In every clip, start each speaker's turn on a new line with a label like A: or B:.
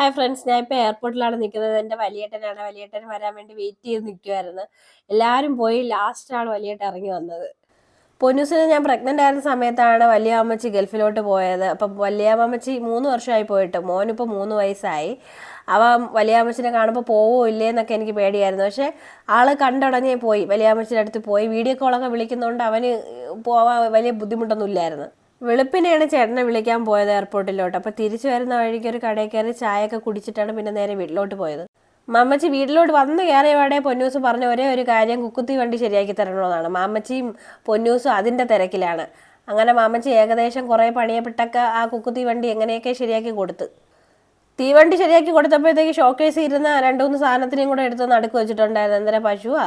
A: Hi friends ഞാൻ ഇപ്പോൾ എയർപോർട്ടിലാണ് നിൽക്കുന്നത് എന്റെ വലിയേട്ടനാണ്. വലിയേട്ടൻ വരാൻ വേണ്ടി വെയിറ്റ് ചെയ്ത് നിൽക്കുമായിരുന്നു എല്ലാവരും പോയി ലാസ്റ്റാണ് വലിയേട്ടൻ ഇറങ്ങി വന്നത്. പൊന്നൂസിന് ഞാൻ പ്രഗ്നന്റ് ആയിരുന്ന സമയത്താണ് വലിയ അമ്മച്ചി ഗൾഫിലോട്ട് പോയത്. അപ്പം വലിയ അമ്മച്ചി മൂന്ന് വർഷമായി പോയിട്ട് മോനിപ്പോൾ മൂന്ന് വയസ്സായി. അവ വലിയ അമ്മച്ചിനെ കാണുമ്പോൾ പോവോ ഇല്ലേ എന്നൊക്കെ എനിക്ക് പേടിയായിരുന്നു. പക്ഷേ ആൾ കണ്ടുടങ്ങിയേ പോയി. വലിയ അമ്മച്ചിയുടെ അടുത്ത് പോയി. വീഡിയോ കോളൊക്കെ വിളിക്കുന്നതുകൊണ്ട് അവന് പോവാൻ വലിയ ബുദ്ധിമുട്ടൊന്നും ഇല്ലായിരുന്നു. വെളുപ്പിനെയാണ് ചേട്ടനെ വിളിക്കാൻ പോയത് എയർപോർട്ടിലോട്ട്. അപ്പോൾ തിരിച്ചു വരുന്ന വഴിക്ക് ഒരു കടയിൽ കയറി ചായയൊക്കെ കുടിച്ചിട്ടാണ് പിന്നെ നേരെ വീട്ടിലോട്ട് പോയത്. മാമ്മച്ചി വീട്ടിലോട്ട് വന്ന് കയറിയ പാടെ പൊന്നൂസ് പറഞ്ഞ ഒരേ ഒരു കാര്യം കുക്കുത്തി വണ്ടി ശരിയാക്കി തരണമെന്നാണ്. മാമ്മച്ചിയും പൊന്നൂസും അതിന്റെ തിരക്കിലാണ്. അങ്ങനെ മാമ്മച്ചി ഏകദേശം കുറേ പണിയപ്പെട്ടൊക്കെ ആ കുക്കുത്തി വണ്ടി എങ്ങനെയൊക്കെ ശരിയാക്കി കൊടുത്ത്. തീവണ്ടി ശരിയാക്കി കൊടുത്തപ്പോഴത്തേക്ക് ഷോക്കേസ് ഇരുന്ന രണ്ട് മൂന്ന് സാധനത്തിനെയും കൂടെ എടുത്ത് നടുക്ക് വെച്ചിട്ടുണ്ടായിരുന്നു. എന്തിനാ പശുവാ?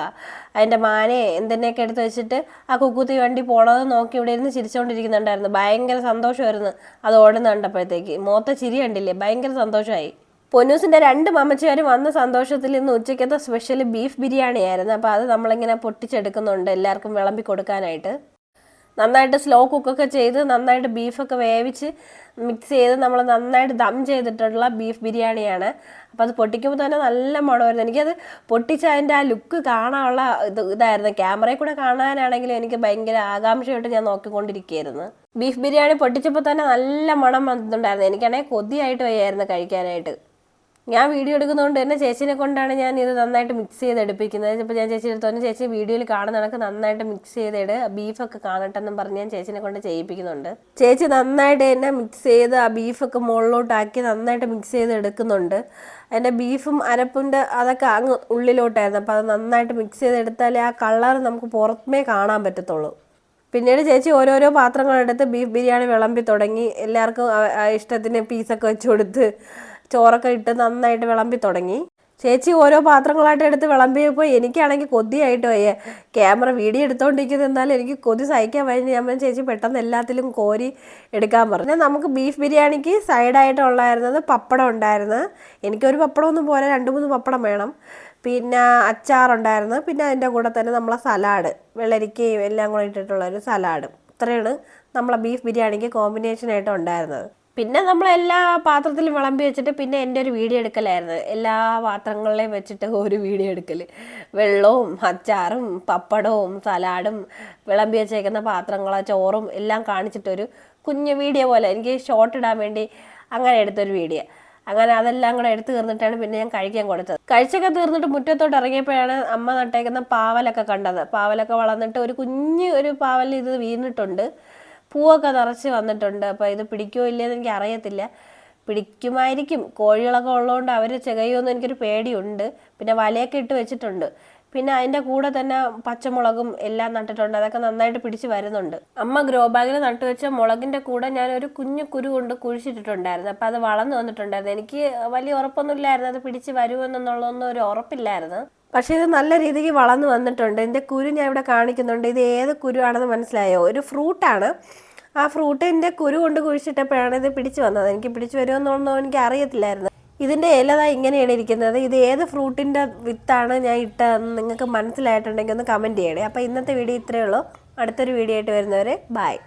A: അതിന്റെ മാനെ എന്തിനെയൊക്കെ എടുത്ത് വെച്ചിട്ട് ആ കുക്കു തീവണ്ടി പോണത് നോക്കി ഇവിടെ ഇരുന്ന് ചിരിച്ചുകൊണ്ടിരിക്കുന്നുണ്ടായിരുന്നു ഭയങ്കര സന്തോഷമായിരുന്നു അത് ഓടുന്ന കണ്ടപ്പോഴത്തേക്ക്. മോത്ത ചിരി കണ്ടില്ലേ? ഭയങ്കര സന്തോഷമായി. പൊന്നൂസിന്റെ രണ്ട് മമ്മച്ചിമാരും വന്ന സന്തോഷത്തിൽ ഇന്ന് ഉച്ചയ്ക്കത്തെ സ്പെഷ്യൽ ബീഫ് ബിരിയാണി ആയിരുന്നു അപ്പോൾ അത് നമ്മളിങ്ങനെ പൊട്ടിച്ചെടുക്കുന്നുണ്ട് എല്ലാവർക്കും വിളമ്പി കൊടുക്കാനായിട്ട്. നന്നായിട്ട് സ്ലോ കുക്കൊക്കെ ചെയ്ത് നന്നായിട്ട് ബീഫൊക്കെ വേവിച്ച് മിക്സ് ചെയ്ത് നമ്മൾ നന്നായിട്ട് ദം ചെയ്തിട്ടുള്ള ബീഫ് ബിരിയാണിയാണ്. അപ്പോൾ അത് പൊട്ടിക്കുമ്പോൾ തന്നെ നല്ല മണമായിരുന്നു. എനിക്കത് പൊട്ടിച്ച് അതിന്റെ ആ ലുക്ക് കാണാനുള്ള ഇത് ഇതായിരുന്നു. ക്യാമറയിൽ കൂടെ കാണാനാണെങ്കിലും എനിക്ക് ഭയങ്കര ആകാംക്ഷയായിട്ട് ഞാൻ നോക്കിക്കൊണ്ടിരിക്കുകയായിരുന്നു. ബീഫ് ബിരിയാണി പൊട്ടിച്ചപ്പോൾ തന്നെ നല്ല മണം വന്നിട്ടുണ്ടായിരുന്നു. എനിക്കാണെങ്കിൽ കൊതിയായിട്ട് വയ്യായിരുന്നു കഴിക്കാനായിട്ട്. ഞാൻ വീഡിയോ എടുക്കുന്നതുകൊണ്ട് തന്നെ ചേച്ചിനെ കൊണ്ടാണ് ഞാൻ ഇത് നന്നായിട്ട് മിക്സ് ചെയ്ത് എടുപ്പിക്കുന്നത്. ഇപ്പോൾ ഞാൻ ചേച്ചി എടുത്തോണ്ട് ചേച്ചി വീഡിയോയിൽ കാണുന്ന കണക്ക് നന്നായിട്ട് മിക്സ് ചെയ്തിട് ബീഫൊക്കെ കാണട്ടെന്നും പറഞ്ഞ് ഞാൻ ചേച്ചിനെ കൊണ്ട് ചെയ്യിപ്പിക്കുന്നുണ്ട്. ചേച്ചി നന്നായിട്ട് തന്നെ മിക്സ് ചെയ്ത് ആ ബീഫൊക്കെ മുകളിലോട്ടാക്കി നന്നായിട്ട് മിക്സ് ചെയ്ത് എടുക്കുന്നുണ്ട്. അതിന്റെ ബീഫും അരപ്പിന്റെ അതൊക്കെ അങ്ങ് ഉള്ളിലോട്ടായിരുന്നു. അപ്പോൾ അത് നന്നായിട്ട് മിക്സ് ചെയ്ത് എടുത്താലേ ആ കളർ നമുക്ക് പുറമേ കാണാൻ പറ്റത്തുള്ളൂ. പിന്നീട് ചേച്ചി ഓരോരോ പാത്രങ്ങളെടുത്ത് ബീഫ് ബിരിയാണി വിളമ്പി തുടങ്ങി. എല്ലാവർക്കും ഇഷ്ടത്തിന് പീസൊക്കെ വെച്ച് കൊടുത്ത് ചോറൊക്കെ ഇട്ട് നന്നായിട്ട് വിളമ്പി തുടങ്ങി. ചേച്ചി ഓരോ പാത്രങ്ങളായിട്ട് എടുത്ത് വിളമ്പിയപ്പോൾ എനിക്കാണെങ്കിൽ കൊതിയായിട്ട്. വയ്യ ക്യാമറ വീഡിയോ എടുത്തോണ്ടിരിക്കുന്നത് എന്നാലും എനിക്ക് കൊതി സഹിക്കാൻ വയ്യ. ഞാൻ ചേച്ചി പെട്ടെന്ന് എല്ലാത്തിലും കോരി എടുക്കാൻ പറഞ്ഞു. നമുക്ക് ബീഫ് ബിരിയാണിക്ക് സൈഡായിട്ടുള്ളായിരുന്നത് പപ്പടം ഉണ്ടായിരുന്നു. എനിക്കൊരു പപ്പടമൊന്നും പോലെ രണ്ട് മൂന്ന് പപ്പടം വേണം. പിന്നെ അച്ചാറുണ്ടായിരുന്നു. പിന്നെ അതിന്റെ കൂടെ തന്നെ നമ്മളെ സലാഡ് വെള്ളരിക്കയും എല്ലാം കൂടെ ഇട്ടിട്ടുള്ള ഒരു സലാഡും. ഇത്രയാണ് നമ്മളെ ബീഫ് ബിരിയാണിക്ക് കോമ്പിനേഷനായിട്ട് ഉണ്ടായിരുന്നത്. പിന്നെ നമ്മൾ എല്ലാ പാത്രത്തിലും വിളമ്പി വെച്ചിട്ട് പിന്നെ എന്റെ ഒരു വീഡിയോ എടുക്കലായിരുന്നു. എല്ലാ പാത്രങ്ങളിലെയും വെച്ചിട്ട് ഒരു വീഡിയോ എടുക്കൽ വെള്ളവും അച്ചാറും പപ്പടവും സലാഡും വിളമ്പി വെച്ചേക്കുന്ന പാത്രങ്ങൾ ചോറും എല്ലാം കാണിച്ചിട്ടൊരു കുഞ്ഞു വീഡിയോ പോലെ. എനിക്ക് ഷോർട്ട് ഇടാൻ വേണ്ടി അങ്ങനെ എടുത്തൊരു വീഡിയോ. അങ്ങനെ അതെല്ലാം കൂടെ എടുത്തു തീർന്നിട്ടാണ് പിന്നെ ഞാൻ കഴിക്കാൻ കൊടുത്തത്. കഴിച്ചൊക്കെ തീർന്നിട്ട് മുറ്റത്തോട്ട് ഇറങ്ങിയപ്പോഴാണ് അമ്മ നട്ടേക്കുന്ന പാവലൊക്കെ കണ്ടത്. പാവലൊക്കെ വളർന്നിട്ട് ഒരു കുഞ്ഞ് ഒരു പാവൽ ഇത് വീണിട്ടുണ്ട്. പൂവൊക്കെ നിറച്ച് വന്നിട്ടുണ്ട്. അപ്പോൾ ഇത് പിടിക്കുമോ ഇല്ലയെന്ന് എനിക്ക് അറിയത്തില്ല പിടിക്കുമായിരിക്കും. കോഴികളൊക്കെ ഉള്ളതുകൊണ്ട് അവർ ചെകയുമെന്ന് എനിക്കൊരു പേടിയുണ്ട്. പിന്നെ വലയൊക്കെ ഇട്ട് വെച്ചിട്ടുണ്ട്. പിന്നെ അതിന്റെ കൂടെ തന്നെ പച്ചമുളകും എല്ലാം നട്ടിട്ടുണ്ട്. അതൊക്കെ നന്നായിട്ട് പിടിച്ച് വരുന്നുണ്ട്. അമ്മ ഗ്രോ ബാഗിൽ നട്ടു വെച്ച മുളകിന്റെ കൂടെ ഞാൻ ഒരു കുഞ്ഞു കുരു കൊണ്ട് കുഴിച്ചിട്ടിട്ടുണ്ടായിരുന്നു. അപ്പോൾ അത് വളർന്നു വന്നിട്ടുണ്ടായിരുന്നു. എനിക്ക് വലിയ ഉറപ്പൊന്നുമില്ലായിരുന്നു. അത് പിടിച്ച് വരുമെന്നുള്ളതൊന്നും ഒരു ഉറപ്പില്ലായിരുന്നു. പക്ഷേ ഇത് നല്ല രീതിക്ക് വളർന്നു വന്നിട്ടുണ്ട്. ഇതിന്റെ കുരു ഞാൻ ഇവിടെ കാണിക്കുന്നുണ്ട്. ഇത് ഏത് കുരുവാണെന്ന് മനസ്സിലായോ? ഒരു ഫ്രൂട്ടാണ്. ആ ഫ്രൂട്ടിന്റെ കുരു കൊണ്ട് കുഴിച്ചിട്ടപ്പോഴാണ് ഇത് പിടിച്ചു വന്നത്. എനിക്ക് പിടിച്ചു വരുമെന്നൊന്നും എനിക്ക് അറിയത്തില്ലായിരുന്നു. ഇതിന്റെ ഇലതാ ഇങ്ങനെയാണ് ഇരിക്കുന്നത്. ഇത് ഏത് ഫ്രൂട്ടിന്റെ വിത്താണ് ഞാൻ ഇട്ടതെന്ന് നിങ്ങൾക്ക് മനസ്സിലായിട്ടുണ്ടെങ്കിൽ ഒന്ന് കമന്റ് ചെയ്യണേ. അപ്പോൾ ഇന്നത്തെ വീഡിയോ ഇത്രയേ ഉള്ളൂ. അടുത്തൊരു വീഡിയോ ആയിട്ട് വരുന്നവരെ ബായ്